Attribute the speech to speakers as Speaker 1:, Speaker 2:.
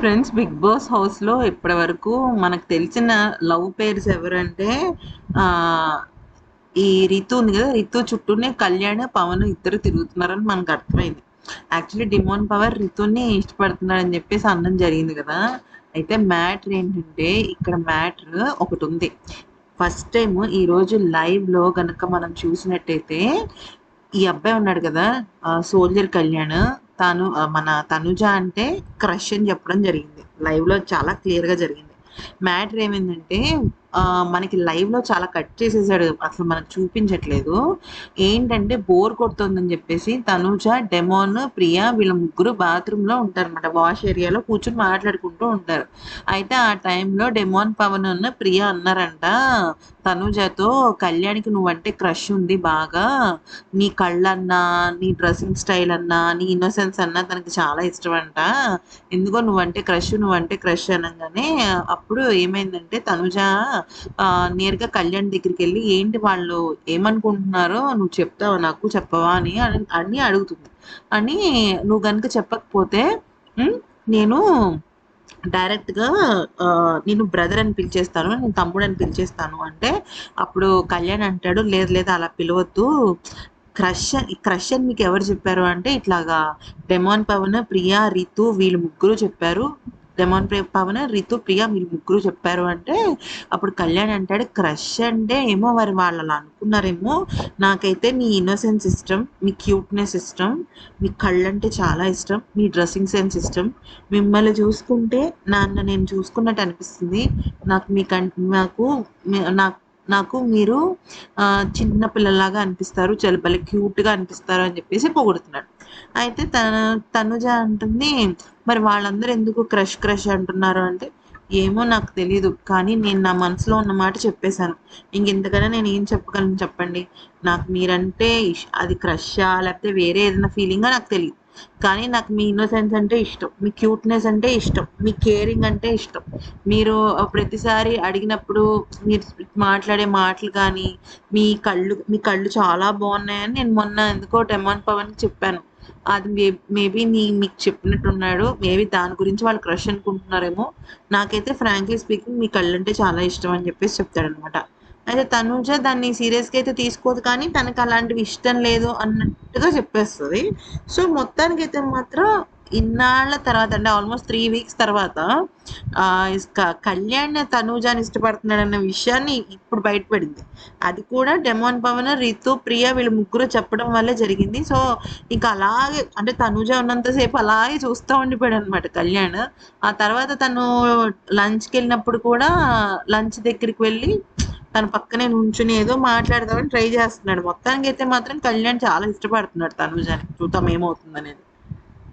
Speaker 1: Friends big boss హౌస్లో ఇప్పటి వరకు మనకు తెలిసిన లవ్ పేర్స్ ఎవరంటే ఈ రితు ఉంది కదా రితు చుట్టూనే కళ్యాణ్ పవన్ ఇద్దరు తిరుగుతున్నారని మనకు అర్థమైంది. యాక్చువల్లీ డిమోన్ పవర్ రితుని ఇష్టపడుతున్నాడని చెప్పేసి అన్నం జరిగింది కదా. అయితే మ్యాటర్ ఏంటంటే ఇక్కడ మ్యాటర్ ఒకటి ఉంది. ఫస్ట్ టైం ఈ రోజు లైవ్లో గనక మనం చూసినట్టయితే ఈ అబ్బాయి ఉన్నాడు కదా సోల్జర్ కళ్యాణ్ తను మన తనుజ అంటే క్రష్ అని చెప్పడం జరిగింది. లైవ్లో చాలా క్లియర్గా జరిగింది. మ్యాటర్ ఏమైందంటే మనకి లైవ్లో చాలా కట్ చేసేసాడు. అసలు మనకు చూపించట్లేదు. ఏంటంటే బోర్ కొడుతుందని చెప్పేసి తనుజ డెమోన్ ప్రియా వీళ్ళ ముగ్గురు బాత్రూంలో ఉంటారనమాట వాష్ ఏరియాలో కూర్చొని మాట్లాడుకుంటూ ఉంటారు. అయితే ఆ టైంలో డెమోన్ పవన్ ఉన్న ప్రియా అన్నారంట తనుజతో కళ్యాణ్కి నువ్వంటే క్రష్ ఉంది బాగా. నీ కళ్ళన్నా నీ డ్రెస్సింగ్ స్టైల్ అన్నా నీ ఇన్నోసెన్స్ అన్నా తనకి చాలా ఇష్టం అంట ఎందుకో నువ్వంటే క్రష్ నువ్వంటే క్రష్ అనగానే అప్పుడు ఏమైందంటే తనుజ నేరుగా కళ్యాణ్ దగ్గరికి వెళ్ళి ఏంటి వాళ్ళు ఏమనుకుంటున్నారో నువ్వు చెప్తావా నాకు చెప్పవా అని అని- అడుగుతుంది. అని నువ్వు కనుక చెప్పకపోతే నేను డైరెక్ట్గా ఆ, నేను బ్రదర్ అని పిలిచేస్తాను నేను తమ్ముడు అని పిలిచేస్తాను అంటే అప్పుడు కళ్యాణ్ అంటాడు లేదు లేదు అలా పిలవద్దు. క్రష్ క్రష్ అని మీకు ఎవరు చెప్పారు? అంటే ఇట్లాగా డెమాన్ పవన్ ప్రియా రితు వీళ్ళు ముగ్గురు చెప్పారు. లెమన్ ప్రి- పవన్ రితు ప్రియ మీరు ముగ్గురు చెప్పారు అంటే అప్పుడు కళ్యాణ్ అంటాడు క్రష్ అంటే ఏమో మరి వాళ్ళు అలా అనుకున్నారేమో. నాకైతే మీ ఇన్నోసెన్స్ ఇష్టం మీ క్యూట్నెస్ ఇష్టం మీ కళ్ళంటే చాలా ఇష్టం మీ డ్రెస్సింగ్ సెన్స్ ఇష్టం. మిమ్మల్ని చూసుకుంటే నాన్న నేను చూసుకున్నట్టు అనిపిస్తుంది. నాకు మీ కం నాకు నాకు నాకు మీరు చిన్న పిల్లలాగా అనిపిస్తారు చాలా భలే క్యూట్గా అనిపిస్తారు అని చెప్పేసి పొగుడుతున్నాడు. అయితే తన తనుజ అంటుంది మరి వాళ్ళందరూ ఎందుకు క్రష్ క్రష్ అంటున్నారు అంటే ఏమో నాకు తెలియదు కానీ నేను నా మనసులో ఉన్న మాట చెప్పేశాను. ఇంకెంతకన్నా నేను ఏం చెప్పగలను చెప్పండి? నాకు మీరంటే ఇష్- అది క్రషా లేకపోతే వేరే ఏదైనా ఫీలింగా నాకు తెలియదు కానీ నాకు మీ ఇన్నోసెన్స్ అంటే ఇష్టం మీ క్యూట్నెస్ అంటే ఇష్టం మీ కేరింగ్ అంటే ఇష్టం. మీరు ప్రతిసారి అడిగినప్పుడు మీరు మాట్లాడే మాటలు కానీ మీ కళ్ళు మీ కళ్ళు చాలా బాగున్నాయని నేను మొన్న ఎందుకో డెమాన్ పవన్ చెప్పాను. అది మే మేబీ నీ మీకు చెప్పినట్టున్నాడు. మేబీ దాని గురించి వాళ్ళు క్రష్ అనుకుంటున్నారేమో. నాకైతే ఫ్రాంక్లీ స్పీకింగ్ మీ కళ్ళంటే చాలా ఇష్టం అని చెప్పేసి చెప్తాడనమాట అయితే తనుజ దాన్ని సీరియస్గా అయితే తీసుకోదు కానీ తనకు అలాంటివి ఇష్టం లేదు అన్నట్టుగా చెప్పేస్తుంది. సో మొత్తానికైతే మాత్రం ఇన్నాళ్ళ తర్వాత అంటే ఆల్మోస్ట్ త్రీ వీక్స్ తర్వాత ఆ, కళ్యాణ్ తనూజాని ఇష్టపడుతున్నాడన్న విషయాన్ని ఇప్పుడు బయటపడింది. అది కూడా డెమోన్ పవన్ రితు ప్రియ వీళ్ళు ముగ్గురు చెప్పడం వల్లే జరిగింది. సో ఇంకా అలాగే అంటే తనూజ ఉన్నంతసేపు అలాగే చూస్తూ ఉండిపోయాడు అనమాట కళ్యాణ్. ఆ తర్వాత తను లంచ్కి వెళ్ళినప్పుడు కూడా లంచ్ దగ్గరికి వెళ్ళి తన పక్కనే నుంచుని ఏదో మాట్లాడదామని ట్రై చేస్తున్నాడు. మొత్తానికి అయితే మాత్రం కళ్యాణ్ చాలా ఇష్టపడుతున్నాడు తనుజాని. చూద్దాం ఏమవుతుంది అనేది